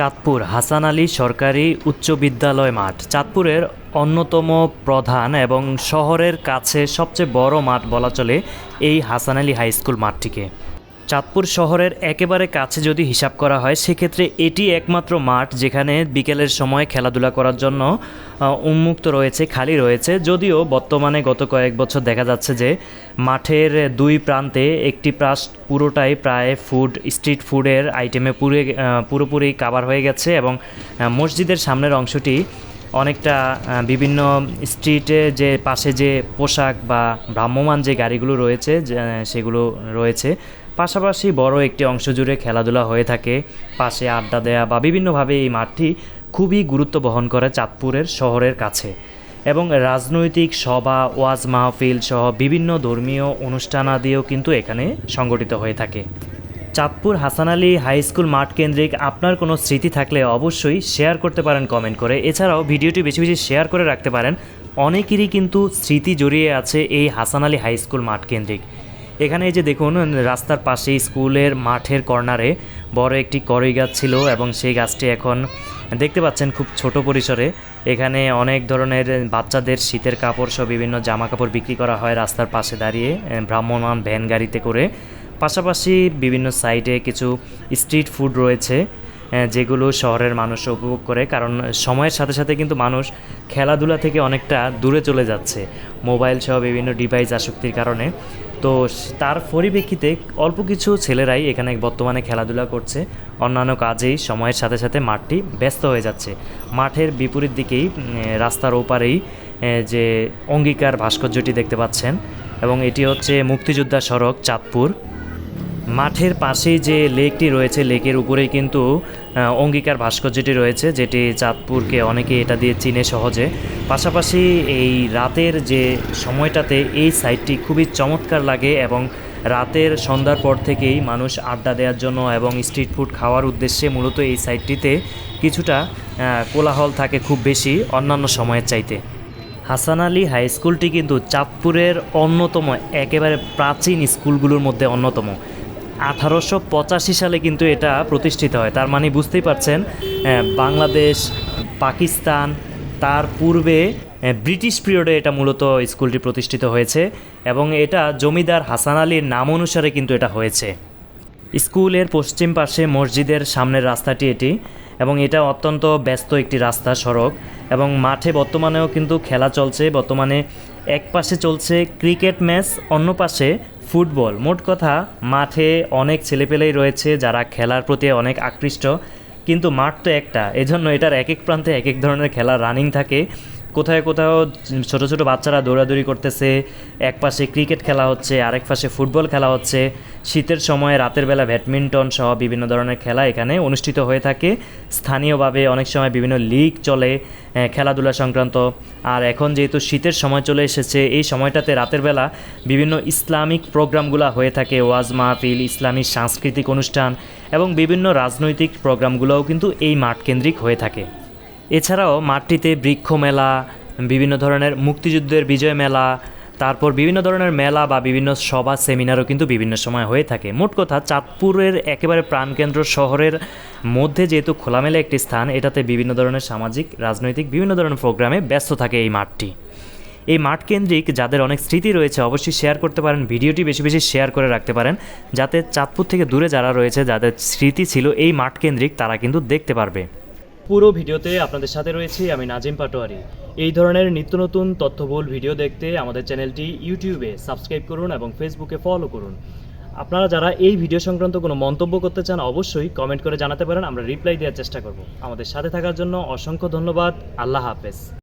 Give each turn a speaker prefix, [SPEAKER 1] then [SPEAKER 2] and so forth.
[SPEAKER 1] চাঁদপুর হাসান আলী সরকারি উচ্চ বিদ্যালয় মাঠ। চাঁদপুরের অন্যতম প্রধান এবং শহরের কাছে সবচেয়ে বড় মাঠ বলা চলে এই হাসান আলী হাই স্কুল মাঠটিকে। চাঁদপুর শহরের একেবারে কাছে যদি হিসাব করা হয়, সেক্ষেত্রে এটি একমাত্র মাঠ যেখানে বিকেলের সময় খেলাধুলা করার জন্য উন্মুক্ত রয়েছে, খালি রয়েছে। যদিও বর্তমানে গত কয়েক বছর দেখা যাচ্ছে যে, মাঠের দুই প্রান্তে একটি প্রাস পুরোটাই প্রায় ফুড, স্ট্রিট ফুডের আইটেমে পুরে পুরোপুরি কাভার হয়ে গেছে এবং মসজিদের সামনের অংশটি অনেকটা বিভিন্ন স্ট্রিটে যে পাশে যে পোশাক বা ভ্রাম্যমান যে গাড়িগুলো রয়েছে সেগুলো রয়েছে, পাশাপাশি বড় একটি অংশ জুড়ে খেলাধুলা হয়ে থাকে। পাশে আড্ডা দেয়া বা বিভিন্নভাবে এই মাঠটি খুবই গুরুত্ব বহন করে চাঁদপুরের শহরের কাছে। এবং রাজনৈতিক সভা, ওয়াজ মাহফিল সহ বিভিন্ন ধর্মীয় অনুষ্ঠানাদিও কিন্তু এখানে সংগঠিত হয়ে থাকে। চাঁদপুর হাসান আলী হাই স্কুল মাঠ কেন্দ্রিক আপনার কোনো স্মৃতি থাকলে অবশ্যই শেয়ার করতে পারেন কমেন্ট করে। এছাড়াও ভিডিওটি বেশি বেশি শেয়ার করে রাখতে পারেন। অনেকেরই কিন্তু স্মৃতি জড়িয়ে আছে এই হাসান আলী হাই স্কুল মাঠ কেন্দ্রিক। এখানে এই যে দেখুন, রাস্তার পাশে স্কুলের মাঠের কর্নারে বড় একটি করই গাছ ছিল এবং সেই গাছটি এখন দেখতে পাচ্ছেন খুব ছোট পরিসরে। এখানে অনেক ধরনের বাচ্চাদের শীতের কাপড় সহ বিভিন্ন জামা কাপড় বিক্রি করা হয় রাস্তার পাশে দাঁড়িয়ে ভ্রাম্যমান ভ্যান গাড়িতে করে। পাশাপাশি বিভিন্ন সাইডে কিছু স্ট্রিট ফুড রয়েছে যেগুলো শহরের মানুষ উপভোগ করে। কারণ সময়ের সাথে সাথে কিন্তু মানুষ খেলাধুলা থেকে অনেকটা দূরে চলে যাচ্ছে, মোবাইল সহ বিভিন্ন ডিভাইস আসক্তির কারণে। তো তার পরিপ্রেক্ষিতে অল্প কিছু ছেলেরাই এখানে বর্তমানে খেলাধুলা করছে। অন্যান্য কাজেই সময়ের সাথে সাথে মাঠটি ব্যস্ত হয়ে যাচ্ছে। মাঠের বিপরীত দিকেই রাস্তার ওপারেই যে অঙ্গীকার ভাস্কর্যটি দেখতে পাচ্ছেন। এবং এটি হচ্ছে মুক্তিযোদ্ধা সড়ক, চাঁদপুর। মাঠের পাশেই যে লেকটি রয়েছে, লেকের উপরেই কিন্তু অঙ্গীকার ভাস্কর্যটি রয়েছে, যেটি চাঁদপুরকে অনেকে এটা দিয়ে চিনে সহজে। পাশাপাশি এই রাতের যে সময়টাতে এই সাইটটি খুবই চমৎকার লাগে এবং রাতের সন্ধ্যার পর থেকেই মানুষ আড্ডা দেওয়ার জন্য এবং স্ট্রিট ফুড খাওয়ার উদ্দেশ্যে মূলত এই সাইটটিতে কিছুটা কোলাহল থাকে খুব বেশি অন্যান্য সময়ের চাইতে। হাসান আলী হাই স্কুলটি কিন্তু চাঁদপুরের অন্যতম, একেবারে প্রাচীন স্কুলগুলোর মধ্যে অন্যতম। আঠারোশো পঁচাশি সালে কিন্তু এটা প্রতিষ্ঠিত হয়। তার মানে বুঝতেই পারছেন বাংলাদেশ, পাকিস্তান, তার পূর্বে ব্রিটিশ পিরিয়ডে এটা মূলত স্কুলটি প্রতিষ্ঠিত হয়েছে এবং এটা জমিদার হাসান আলীর নাম অনুসারে কিন্তু এটা হয়েছে। স্কুলের পশ্চিম পাশে মসজিদের সামনের রাস্তাটি এটি এবং এটা অত্যন্ত ব্যস্ত একটি রাস্তা, সড়ক এবং মাঠে বর্তমানেও কিন্তু খেলা চলছে। বর্তমানে এক পাশে চলছে ক্রিকেট ম্যাচ, অন্য পাশে ফুটবল। মোট কথা, মাঠে অনেক ছেলেপেলেই রয়েছে যারা খেলার প্রতি অনেক আকৃষ্ট। কিন্তু মাঠ তো একটা, এজন্য এটার এক এক প্রান্তে এক এক ধরনের খেলা রানিং থাকে। কোথায় কোথাও ছোট ছোট বাচ্চারা দৌড়াদৌড়ি করতেছে, এক পাশে ক্রিকেট খেলা হচ্ছে, আরেক পাশে ফুটবল খেলা হচ্ছে। শীতের সময় রাতের বেলা ব্যাডমিন্টন সহ বিভিন্ন ধরনের খেলা এখানে অনুষ্ঠিত হয়ে থাকে। স্থানীয়ভাবে অনেক সময় বিভিন্ন লিগ চলে খেলাধুলা সংক্রান্ত। আর এখন যেহেতু শীতের সময় চলে এসেছে, এই সময়টাতে রাতের বেলা বিভিন্ন ইসলামিক প্রোগ্রামগুলো হয়ে থাকে। ওয়াজ মাহফিল, ইসলামী সাংস্কৃতিক অনুষ্ঠান এবং বিভিন্ন রাজনৈতিক প্রোগ্রামগুলোও কিন্তু এই মাঠ কেন্দ্রিক হয়ে থাকে। এছাড়াও মাঠটিতে বৃক্ষ মেলা বিভিন্ন ধরনের মুক্তিযুদ্ধের বিজয় মেলা তারপর বিভিন্ন ধরনের মেলা বা বিভিন্ন সভা, সেমিনারও কিন্তু বিভিন্ন সময় হয়ে থাকে। মোট কথা, চাঁদপুরের একেবারে প্রাণকেন্দ্র শহরের মধ্যে যেহেতু খোলামেলা একটি স্থান, এটাতে বিভিন্ন ধরনের সামাজিক, রাজনৈতিক, বিভিন্ন ধরনের প্রোগ্রামে ব্যস্ত থাকে এই মাঠটি। এই মাঠ কেন্দ্রিক যাদের অনেক স্মৃতি রয়েছে, অবশ্যই শেয়ার করতে পারেন, ভিডিওটি বেশি বেশি শেয়ার করে রাখতে পারেন, যাতে চাঁদপুর থেকে দূরে যারা রয়েছে, যাদের স্মৃতি ছিল এই মাঠ কেন্দ্রিক, তারা কিন্তু দেখতে পারবে। পুরো ভিডিওতে আপনাদের সাথে রয়েছি আমি নাজিম পাটোয়ারি। এই ধরনের নিত্য নতুন তথ্যবহুল ভিডিও দেখতে আমাদের চ্যানেলটি ইউটিউবে সাবস্ক্রাইব করুন এবং ফেসবুকে ফলো করুন। আপনারা যারা এই ভিডিও সংক্রান্ত কোনো মন্তব্য করতে চান, অবশ্যই কমেন্ট করে জানাতে পারেন, আমরা রিপ্লাই দেওয়ার চেষ্টা করব। আমাদের সাথে থাকার জন্য অসংখ্য ধন্যবাদ, আল্লাহ হাফেজ।